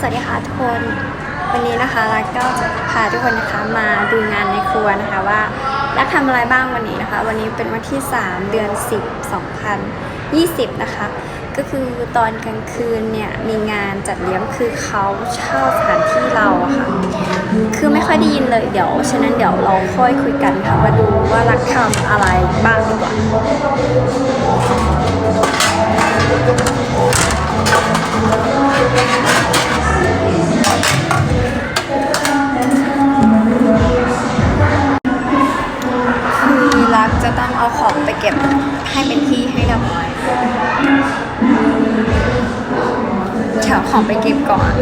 สวัสดีค่ะทุกคน วันนี้นะคะรักก็จะพาทุกคนนะคะมาดูงานในครัวนะคะว่ารักทำอะไรบ้างวันนี้นะคะ วันนี้เป็นวันที่ 3 เดือน 10 2020 นะคะ ก็คือตอนกลางคืนเนี่ยมีงานจัดเลี้ยงคือเขาเช่าสถานที่เราอะค่ะ คือไม่ค่อยได้ยินเลยเดี๋ยวฉะนั้นเดี๋ยวเราค่อยคุยกันค่ะมาดูว่ารักทำอะไรบ้างดีกว่าคือ จะต้องเอาของไปเก็บให้เป็นที่ให้เรียบร้อยแถวของไปเก็บก่อน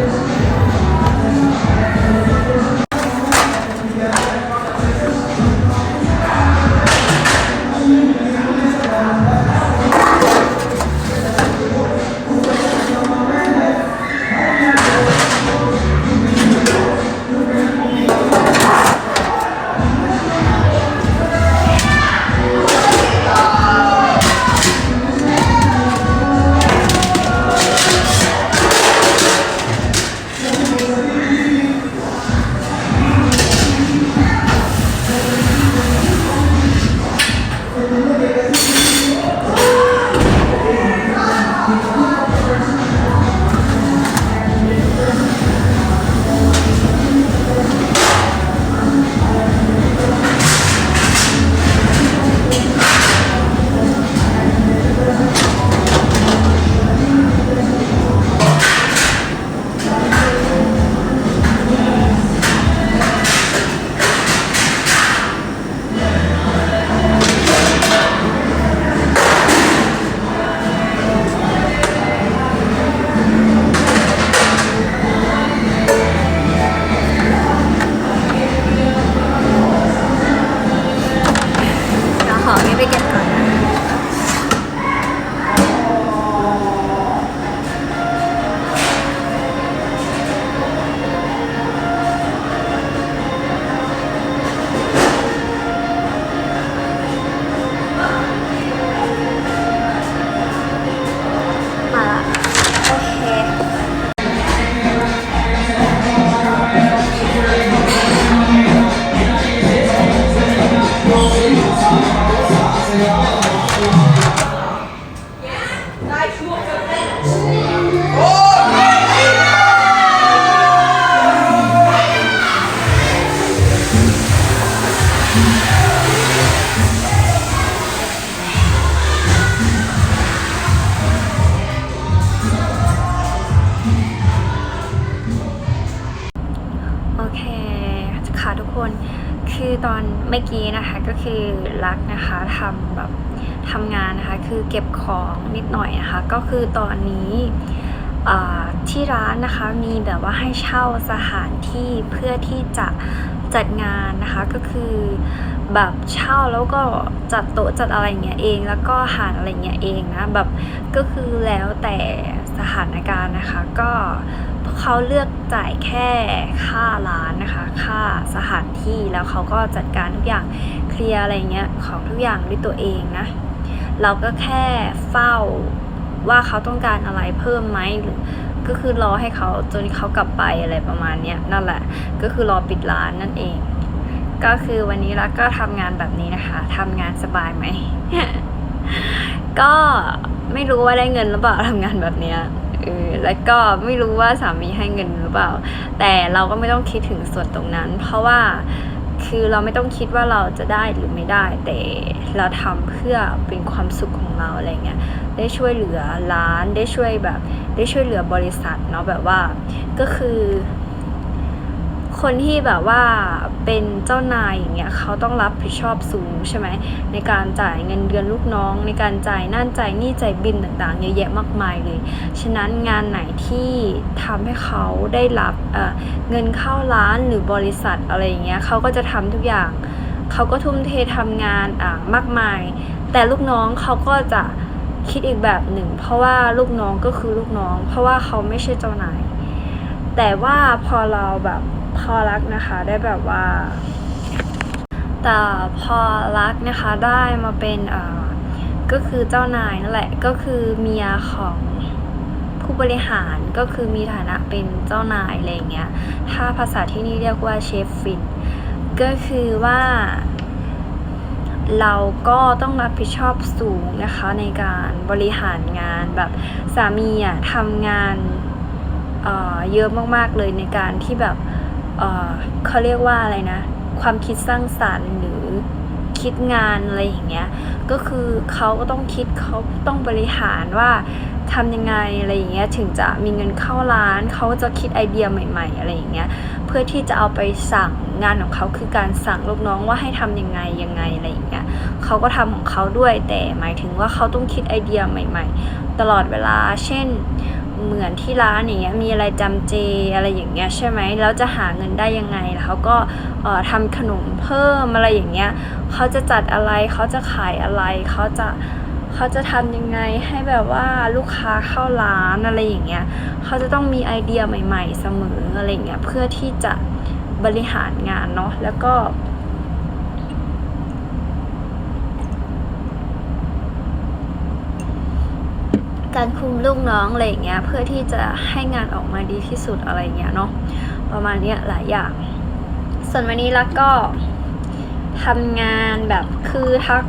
คนคือตอนเมื่อกี้นะคะก็คือรักนะคะทำแบบทำงานนะคะคือเก็บของนิดหน่อยนะคะ ก็คือตอนนี้ที่ร้านนะคะมีแบบว่าให้เช่าสถานที่เพื่อที่จะจัดงานนะคะก็คือแบบเช่าแล้วก็จัดโต๊ะจัดอะไรอย่างเงี้ยเองแล้วก็อาหารอะไรเงี้ยเองนะแบบก็คือแล้วแต่สถานการณ์นะคะก็ เขาเลือกจ่ายแค่ค่าร้านนะคะ ค่าสถานที่แล้วเขาก็จัดการทุกอย่างเคลียร์อะไรเงี้ยของทุกอย่างด้วยตัวเองนะ เราก็แค่เฝ้าว่าเขาต้องการอะไรเพิ่มไหมหรือก็คือรอให้เขาจนเขากลับไปอะไรประมาณเนี้ยนั่นแหละ ก็คือรอปิดร้านนั่นเอง ก็คือวันนี้รักก็ทำงานแบบนี้นะคะทำงานสบายไหมก็ไม่รู้ว่าได้เงินหรือเปล่าทำงานแบบเนี้ย เออแล้วก็ไม่รู้ว่าสามีให้เงินหรือเปล่า แต่เราก็ไม่ต้องคิดถึงส่วนตรงนั้น เพราะว่าคือเราไม่ต้องคิดว่าเราจะได้หรือไม่ได้ แต่เราทำเพื่อเป็นความสุขของเราอะไรเงี้ยได้ช่วยเหลือร้านได้ช่วยแบบ ได้ช่วยเหลือบริษัทเนาะแบบว่าก็คือ คนที่แบบว่าเป็นเจ้านายอย่างเงี้ยเขาต้องรับผิดชอบสูงใช่ไหมในการจ่ายเงินเดือนลูกน้อง ในการจ่ายนั่นจ่ายนี่จ่ายบินต่างๆเยอะแยะมากมายเลย ฉะนั้นงานไหนที่ทำให้เขาได้รับเเงินเข้าร้านหรือบริษัทอะไรอย่างเงี้ยเขาก็จะทำทุกอย่างเขาก็ทุ่มเททำงานอ่ามากมาย แต่ลูกน้องเขาก็จะคิดอีกแบบหนึ่ง เพราะว่าลูกน้องก็คือลูกน้อง เพราะว่าเขาไม่ใช่เจ้านายแต่ว่าพอเราแบบ พอรักนะคะได้แบบว่า แต่พอรักนะคะได้มาเป็นอ่าก็คือเจ้านายนั่นแหละก็คือเมียของผู้บริหารก็คือมีฐานะเป็นเจ้านายอะไรเงี้ย ถ้าภาษาที่นี่เรียกว่าเชฟฟิน ก็คือว่าเราก็ต้องรับผิดชอบสูงนะคะในการบริหารงานแบบสามีอะทำงานเอ่อเยอะมากๆเลยในการที่แบบ เขาเรียกว่าอะไรนะ ความคิดสร้างสรรค์หรือคิดงานอะไรอย่างเงี้ย ก็คือเขาก็ต้องคิดเขาต้องบริหารว่าทำยังไงอะไรอย่างเงี้ยถึงจะมีเงินเข้าร้านเขาจะคิดไอเดียใหม่ ๆ อะไรอย่างเงี้ยเพื่อที่จะเอาไปสั่งงานของเขาคือการสั่งลูกน้องว่าให้ทำยังไงยังไงอะไรอย่างเงี้ยเขาก็ทำของเขาด้วยแต่หมายถึงว่าเขาต้องคิดไอเดียใหม่ ๆ ตลอดเวลา เช่น เหมือนที่ร้านอย่างเงี้ยมีอะไรจำเจอะไรอย่างเงี้ยใช่ไหมแล้วจะหาเงินได้ยังไงแล้วเขาก็ทำขนมเพิ่มอะไรอย่างเงี้ยเขาจะจัดอะไรเขาจะขายอะไรเขาจะเขาจะทำยังไงให้แบบว่าลูกค้าเข้าร้านอะไรอย่างเงี้ยเขาจะต้องมีไอเดียใหม่ ๆ เสมออะไรอย่างเงี้ยเพื่อที่จะบริหารงานเนาะแล้วก็ การคุมลูกน้องอะไรอย่างเงี้ยเพื่อที่จะให้งานออกมาดีที่สุดอะไรเงี้ยเนาะประมาณเนี้ยหลายอย่าง ส่วนวันนี้ล้วก็ทำงานแบบคือทัก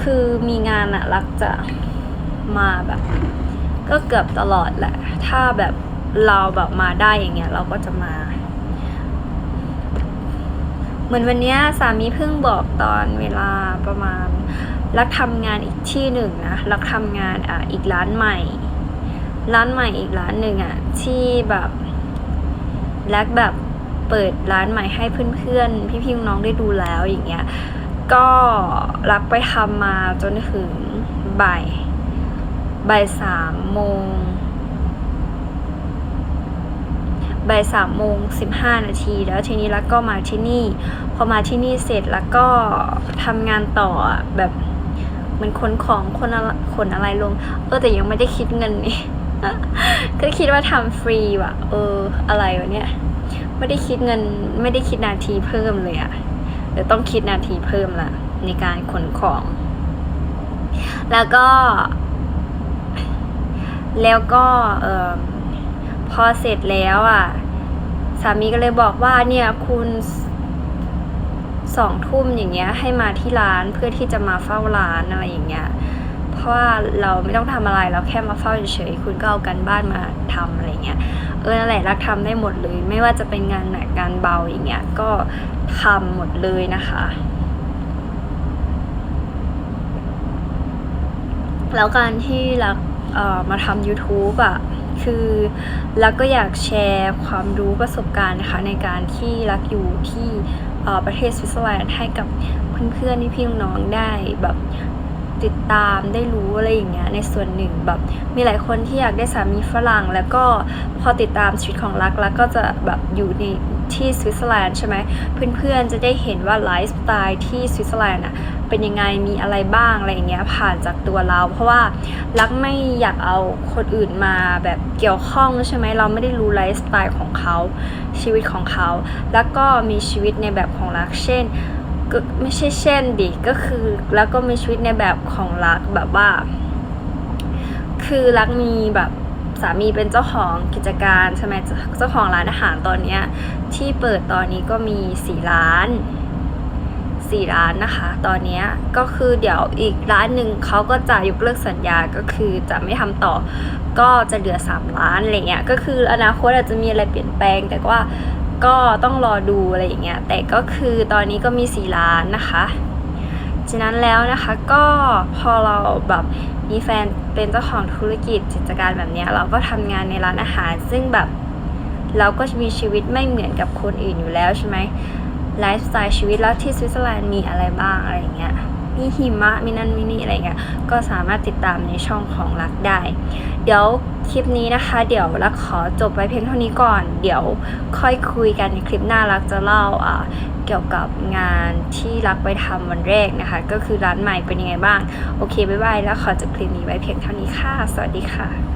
คือมีงานอะรักจะมาแบบ ก็เกือบตลอดแหละ ถ้าแบบเราแบบมาได้อย่างเงี้ยเราก็จะมา เหมือนวันเนี้ยสามีเพิ่งบอกตอนเวลาประมาณ รักทำงานอีกที่หนึ่งนะรักทำงานอะอีกร้านใหม่ ร้านใหม่อีกร้านหนึ่งอะที่แบบรักแบบเปิดร้านใหม่ให้เพื่อนๆ พี่ๆน้องได้ดูแล้วอย่างเงี้ยก็รักไปทำมาจนถึงบ่ายบ่ายสามโมงบ่ายสามโมงสิบห้านาทีแล้วทีนี้รักก็มาที่นี่ พอมาที่นี่เสร็จแล้วก็ทำงานต่อแบบ มือนขนของคนอะไรขนอะไรลง เออแต่ยังไม่ได้คิดเงินนี่ก็คิดว่าทำฟรีว่ะ เออ อะไรวะเนี่ย ไม่ได้คิดเงิน ไม่ได้คิดนาทีเพิ่มเลยอะเดี๋ยวต้องคิดนาทีเพิ่มละในการขนของ แล้วก็ แล้วก็เออพอเสร็จแล้วอะ สามีก็เลยบอกว่าเนี่ยคุณ สองทุ่มอย่างเงี้ยให้มาที่ร้านเพื่อที่จะมาเฝ้าร้านอะไรอย่างเงี้ยเพราะว่าเราไม่ต้องทำอะไรเราแค่มาเฝ้าเฉยๆคุณก็เอากันบ้านมาทำอะไรเงี้ยเออนั่นแหละรักทำได้หมดเลย ไม่ว่าจะเป็นงานหนักงานเบาอย่างเงี้ยก็ทำหมดเลยนะคะแล้วการที่รักเอ่อมาทำ YouTube อะคือรักก็อยากแชร์ความรู้ประสบการณ์นะคะในการที่รักอยู่ที่ ประเทศสวิตเซอร์แลนด์ให้กับเพื่อนๆที่พี่น้องๆได้แบบติดตามได้รู้อะไรอย่างเงี้ยในส่วนหนึ่งแบบมีหลายคนที่อยากได้สามีฝรั่ง แล้วก็พอติดตามชีวิตของรักแล้วก็จะแบบอยู่ในที่สวิตเซอร์แลนด์ใช่ไหมเพื่อนๆจะได้เห็นว่าไลฟ์สไตล์ที่สวิตเซอร์แลนด์อะ เป็นยังไงมีอะไรบ้างอะไรอย่างเงี้ยผ่านจากตัวเรา เพราะว่ารักไม่อยากเอาคนอื่นมาแบบเกี่ยวข้องใช่ไหมเราไม่ได้รู้ไลฟ์สไตล์ของเขาชีวิตของเขา แล้วก็มีชีวิตในแบบของรักเช่นก็ไม่ใช่เช่นดิก็คือแล้วก็มีชีวิตในแบบของรักแบบว่า คือรักมีแบบสามีเป็นเจ้าของกิจการใช่ไหมเจ้าของร้านอาหารตอนเนี้ยที่เปิดตอนนี้ก็มีสี่ร้าน สี่ร้านนะคะ ตอนนี้ก็คือเดี๋ยวอีกร้านหนึ่งเขาก็จะยกเลิกสัญญาก็คือจะไม่ทำต่อก็จะเหลือสามร้านอะไรเงี้ยก็คืออนาคตอาจจะมีอะไรเปลี่ยนแปลง แต่ว่าก็ต้องรอดูอะไรอย่างเงี้ยแต่ก็คือตอนนี้ก็มีสี่ล้านนะคะฉะนั้นแล้วนะคะก็พอเราแบบมีแฟนเป็นเจ้าของธุรกิจกิจการแบบเนี้ยเราก็ทำงานในร้านอาหาร ซึ่งแบบเราก็มีชีวิตไม่เหมือนกับคนอื่นอยู่แล้วใช่ไหม ไลฟ์สไตล์ชีวิตแล้วที่สวิตเซอร์แลนด์มีอะไรบ้างอะไรเงี้ยมีหิมะมีนั่นมีนี่อะไรเงี้ยก็สามารถติดตามในช่องของรักได้ เดี๋ยวคลิปนี้นะคะ เดี๋ยวรักขอจบไว้เพียงเท่านี้ก่อน เดี๋ยวค่อยคุยกันในคลิปหน้ารักจะเล่าอ่าเกี่ยวกับงานที่รักไปทำวันแรกนะคะ ก็คือร้านใหม่เป็นยังไงบ้าง โอเคบ๊ายบายแล้วขอจบคลิปนี้ไว้เพียงเท่านี้ค่ะ สวัสดีค่ะ